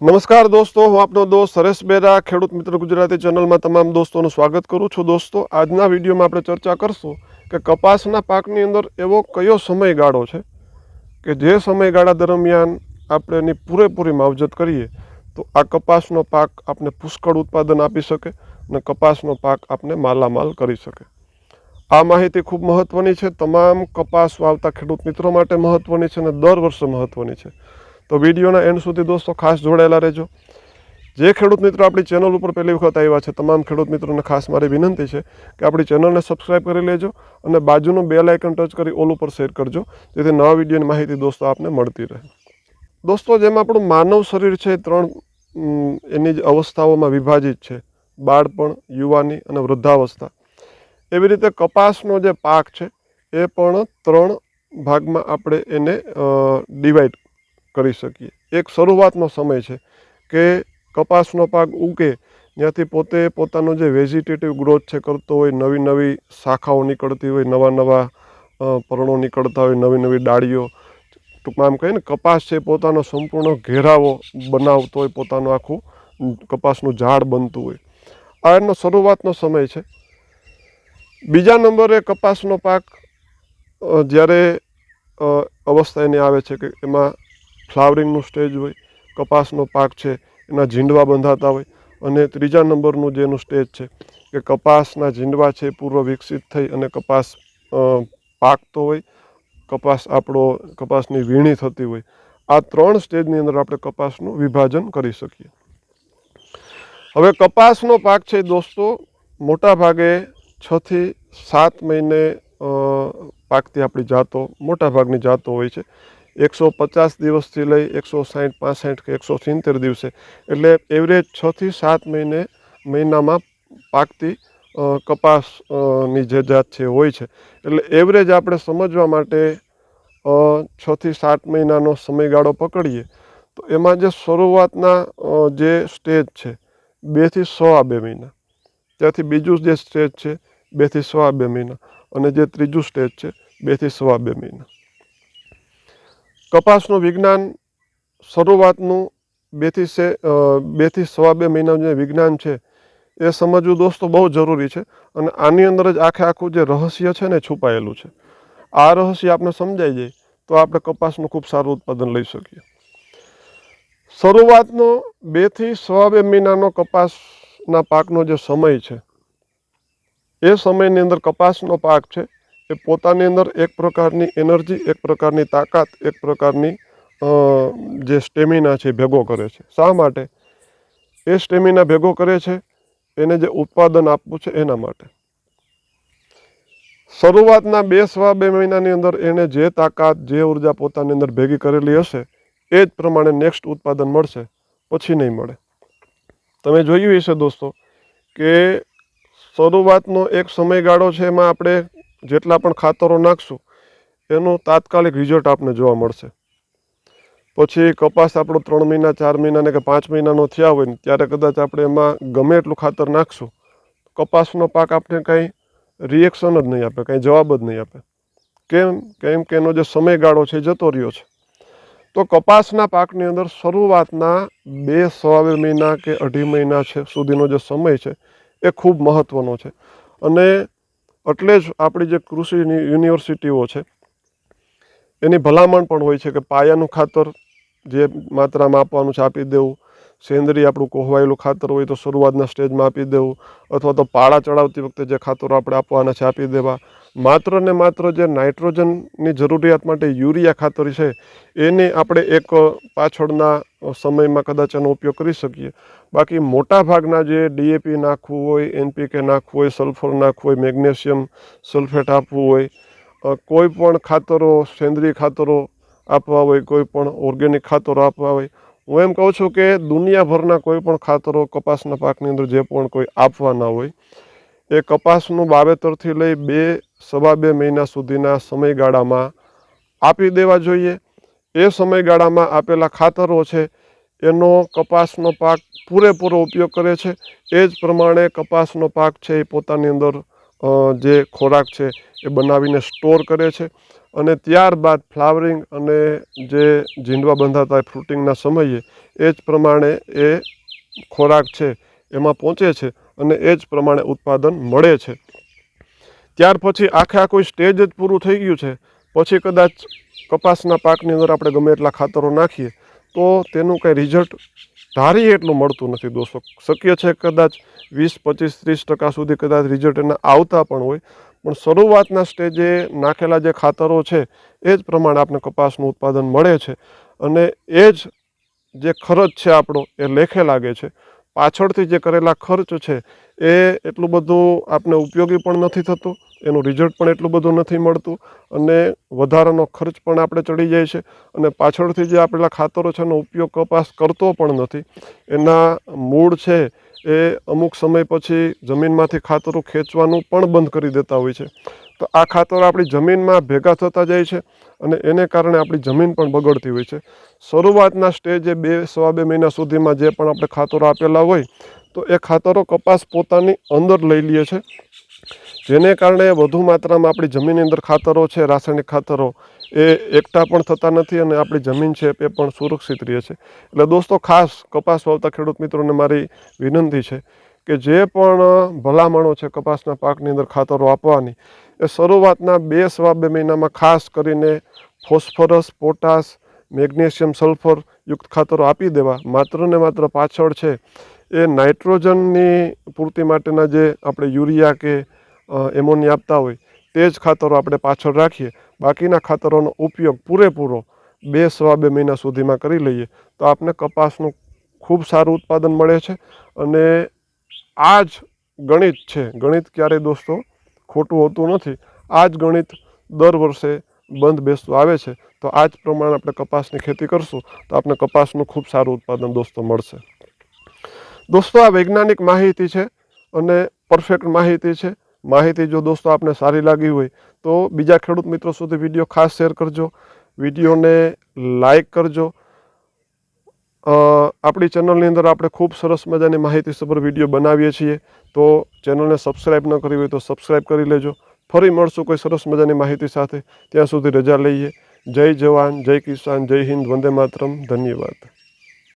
નમસ્કાર દોસ્તો, હું આપનો દોસ્ત સરેશ બેરા, ખેડૂત મિત્ર ગુજરાતી ચેનલમાં તમામ દોસ્તોનું સ્વાગત કરું છું. દોસ્તો, આજના વિડીયોમાં આપણે ચર્ચા કરશું કે કપાસના પાકની અંદર એવો કયો સમયગાળો છે કે જે સમયગાળા દરમિયાન આપણે એની પૂરેપૂરી માવજત કરીએ, તો આ કપાસનો પાક આપણે પુષ્કળ ઉત્પાદન આપી શકે અને કપાસનો પાક આપણે માલામાલ કરી શકે. આ માહિતી ખૂબ મહત્ત્વની છે. તમામ કપાસ વાવતા ખેડૂત મિત્રો માટે મહત્ત્વની છે અને દર વર્ષે મહત્ત્વની છે. તો વિડીયોના એન્ડ સુધી દોસ્તો ખાસ જોડાયેલા રહેજો. જે ખેડૂત મિત્રો આપણી ચેનલ ઉપર પહેલી વખત આવ્યા છે, તમામ ખેડૂત મિત્રોને ખાસ મારી વિનંતી છે કે આપણી ચેનલને સબસ્ક્રાઇબ કરી લેજો અને બાજુનું બેલ આઇકન ટચ કરી ઓલ ઉપર શેર કરજો, જેથી નવા વિડીયોની માહિતી દોસ્તો આપને મળતી રહે. દોસ્તો, જેમ આપણું માનવ શરીર છે ત્રણ એની જ અવસ્થાઓમાં વિભાજિત છે. બાળપણ, યુવાની અને વૃદ્ધાવસ્થા. એવી રીતે કપાસનો જે પાક છે, એ પણ ત્રણ ભાગમાં આપણે એને ડિવાઈડ કરી શકીએ. એક શરૂઆતનો સમય છે કે કપાસનો પાક ઉગે, ત્યાંથી પોતે પોતાનો જે વેજીટેટિવ ગ્રોથ છે કરતો હોય, નવી નવી શાખાઓ નીકળતી હોય, નવા નવા પર્ણો નીકળતા હોય, નવી નવી ડાળીઓ. ટૂંકમાં આમ કહીએ ને, કપાસ છે પોતાનો સંપૂર્ણ ઘેરાવો બનાવતો હોય, પોતાનું આખું કપાસનું ઝાડ બનતું હોય. આ એનો શરૂઆતનો સમય છે. બીજા નંબરે કપાસનો પાક જ્યારે અવસ્થા એની આવે છે કે એમાં ફ્લાવરિંગનું સ્ટેજ હોય, કપાસનો પાક છે, એના ઝીંડવા બંધાતા હોય અને ત્રીજા નંબરનું જે એનું સ્ટેજ છે કે કપાસના ઝીંડવા છે પૂર્વ વિકસિત થઈ અને કપાસ પાકતો હોય, કપાસ આપણો, કપાસની વીણી થતી હોય. આ ત્રણ સ્ટેજની અંદર આપણે કપાસનું વિભાજન કરી શકીએ. હવે કપાસનો પાક છે દોસ્તો, મોટા ભાગે છથી સાત મહિને પાકતી આપણી જાતો મોટાભાગની જાતો હોય છે. એકસો પચાસ દિવસથી લઈ એકસો સાઠ પાસઠ કે એકસો સિત્તેર દિવસે. એટલે એવરેજ છથી સાત મહિને, મહિનામાં પાકતી કપાસની જે જાત છે, હોય છે. એટલે એવરેજ આપણે સમજવા માટે છથી સાત મહિનાનો સમયગાળો પકડીએ. તો એમાં જે શરૂઆતના જે સ્ટેજ છે બેથી સવા બે મહિના. ત્યાંથી બીજું જે સ્ટેજ છે બેથી સવા બે મહિના. અને જે ત્રીજું સ્ટેજ છે બેથી સવા બે મહિના. કપાસનું વિજ્ઞાન શરૂઆતનું બેથી સે બેથી સવા બે મહિનાનું જે વિજ્ઞાન છે, એ સમજવું દોસ્તો બહુ જરૂરી છે અને આની અંદર જ આખે આખું જે રહસ્ય છે ને છુપાયેલું છે. આ રહસ્ય આપણે સમજાઈ જાય તો આપણે કપાસનું ખૂબ સારું ઉત્પાદન લઈ શકીએ. શરૂઆતનો બેથી સવા બે મહિનાનો કપાસના પાકનો જે સમય છે, એ સમયની અંદર કપાસનો પાક છે એ પોતાની અંદર એક પ્રકારની એનર્જી, એક પ્રકારની તાકાત, એક પ્રકારની જે સ્ટેમિના છે ભેગો કરે છે. શા માટે? એ સ્ટેમિના ભેગો કરે છે એને જે ઉત્પાદન આપવું છે એના માટે. શરૂઆતના બે સવા બે મહિનાની અંદર એણે જે તાકાત, જે ઊર્જા પોતાની અંદર ભેગી કરેલી હશે, એ જ પ્રમાણે નેક્સ્ટ ઉત્પાદન મળશે, પછી નહીં મળે. તમે જોયું હશે દોસ્તો કે શરૂઆતનો એક સમયગાળો છે એમાં આપણે જેટલા પણ ખાતરો નાખશું, એનું તાત્કાલિક રિઝલ્ટ આપને જોવા મળશે. પછી કપાસ આપણો ત્રણ મહિના, ચાર મહિનાને કે પાંચ મહિનાનો થયા હોય ને, ત્યારે કદાચ આપણે એમાં ગમે એટલું ખાતર નાખશું. કપાસનો પાક આપણે કાંઈ રિએક્શન જ નહીં આપે, કાંઈ જવાબ જ નહીં આપે. કેમ? કેમ કે એનો જે સમયગાળો છે જતો રહ્યો છે. તો કપાસના પાકની અંદર શરૂઆતના બે સવા બે મહિના કે અઢી મહિના છે સુધીનો જે સમય છે, એ ખૂબ મહત્ત્વનો છે. અને એટલે જ આપણી જે કૃષિ યુનિવર્સિટીઓ છે, એની ભલામણ પણ હોય છે કે પાયાનું ખાતર જે માત્રામાં આપવાનું છે, આપી દેવું. સેન્દ્રીય આપણું કોહવાયેલું ખાતર હોય તો શરૂઆતના સ્ટેજમાં આપી દેવું અથવા તો પાળા ચડાવતી વખતે જે ખાતરો આપણે આપવાના છે આપી દેવા. માત્ર ને માત્ર જે નાઇટ્રોજનની જરૂરિયાત માટે યુરિયા ખાતર છે, એને આપણે એક પાછળના સમયમાં કદાચ એનો ઉપયોગ કરી શકીએ. બાકી મોટા ભાગના જે ડીએપી નાખવું હોય એનપીકે નાખવું હોય, સલ્ફર નાખવું હોય, મેગ્નેશિયમ સલ્ફેટ આપવું હોય કોઈ પણ ખાતરો સેન્દ્રીય ખાતરો આપવા હોય, કોઈ પણ ઓર્ગેનિક ખાતરો આપવા હોય હું એમ કહું છું કે દુનિયાભરના કોઈ પણ ખાતરો કપાસના પાકની અંદર જે પણ કોઈ આપવાના હોય, એ કપાસનું વાવેતરથી લઈ બે, સવા બે મહિના સુધીના સમયગાળામાં આપી દેવા જોઈએ. એ સમયગાળામાં આપેલા ખાતરો છે, એનો કપાસનો પાક પૂરેપૂરો ઉપયોગ કરે છે. એ જ પ્રમાણે કપાસનો પાક છે એ પોતાની અંદર જે ખોરાક છે એ બનાવીને સ્ટોર કરે છે. અને ત્યારબાદ ફ્લાવરિંગ અને જે ઝીંડવા બંધાતા ફ્રૂટિંગના સમયે એ જ પ્રમાણે એ ખોરાક છે, એમાં પહોંચે છે અને એ જ પ્રમાણે ઉત્પાદન મળે છે. ત્યાર પછી આખે આખું સ્ટેજ જ પૂરું થઈ ગયું છે. પછી કદાચ કપાસના પાકની અંદર આપણે ગમે એટલા ખાતરો નાખીએ, તો તેનું કંઈ રિઝલ્ટ ધારીએ એટલું મળતું નથી દોસ્તો. શક્ય છે કદાચ વીસ, પચીસ, ત્રીસ ટકા સુધી કદાચ રિઝલ્ટ એના આવતા પણ હોય પણ શરૂઆતના સ્ટેજે નાખેલા જે ખાતરો છે, એ જ પ્રમાણે આપણે કપાસનું ઉત્પાદન મળે છે. અને એ જ જે ખર્ચ છે આપણો, એ લેખે લાગે છે. પાછળથી જે કરેલા ખર્ચ છે, એ એટલું બધું આપને ઉપયોગી પણ નથી થતું, એનું રિઝલ્ટ પણ એટલું બધું નથી મળતું, અને વધારાનો ખર્ચ પણ આપણે ચડી જાય છે. અને પાછળથી જે આપેલા ખાતરો છે, એનો ઉપયોગ કપાસ કરતો પણ નથી. એના મૂળ છે એ અમુક સમય પછી જમીનમાંથી ખાતરો ખેંચવાનું પણ બંધ કરી દેતા હોય છે. તો આ ખાતરો આપણી જમીનમાં ભેગા થતા જાય છે અને એને કારણે આપણી જમીન પણ બગડતી હોય છે. શરૂઆતના સ્ટેજે બે, સવા બે મહિના સુધીમાં જે પણ આપણે ખાતરો આપેલા હોય, તો એ ખાતરો કપાસ પોતાની અંદર લઈ લે છે. જેને કારણે વધુ માત્રામાં આપણી જમીનની અંદર ખાતરો છે, રાસાયણિક ખાતરો, એ એકઠા પણ થતા નથી અને આપણી જમીન છે એ પણ સુરક્ષિત રહે છે. એટલે દોસ્તો, ખાસ કપાસ વાવતા ખેડૂત મિત્રોને મારી વિનંતી છે કે જે પણ ભલામણો છે કપાસના પાકની અંદર ખાતરો આપવાની, એ શરૂઆતના બે સવા બે મહિનામાં ખાસ કરીને ફોસ્ફરસ, પોટાશ, મેગ્નેશિયમ સલ્ફર યુક્ત ખાતરો આપી દેવા. માત્ર ને માત્ર પાછળ છે એ નાઇટ્રોજનની પૂર્તિ માટેના જે આપણે યુરિયા કે એમોનિયા આપતા હોય તે જ ખાતરો આપણે પાછળ રાખીએ. બાકીના ખાતરોનો ઉપયોગ પૂરેપૂરો બે સવા બે મહિના સુધીમાં કરી લઈએ તો આપને કપાસનું ખૂબ સારું ઉત્પાદન મળે છે અને આ જ ગણિત છે. ગણિત ક્યારેય દોસ્તો ખોટું હોતું નથી. આ જ ગણિત દર વર્ષે બંધ બેસતું આવે છે. તો આ જ પ્રમાણે આપણે કપાસની ખેતી કરશું તો આપણે કપાસનું ખૂબ સારું ઉત્પાદન દોસ્તો મળશે. દોસ્તો આ વૈજ્ઞાનિક માહિતી છે અને પરફેક્ટ માહિતી છે. માહિતી જો દોસ્તો આપને સારી લાગી હોય, તો બીજા ખેડૂત મિત્રો સુધી વીડિયો ખાસ શેર કરજો. વિડીયોને લાઈક કરજો. આપણી ચેનલની અંદર આપણે ખૂબ સરસ મજાની માહિતીસભર વીડિયો બનાવીએ છીએ. તો ચેનલને સબસ્ક્રાઈબ ન કરી હોય તો સબસ્ક્રાઈબ કરી લેજો. ફરી મળશું કોઈ સરસ મજાની માહિતી સાથે. ત્યાં સુધી રજા લઈએ. જય જવાન, જય કિસાન, જય હિન્દ, વંદે માતરમ. ધન્યવાદ.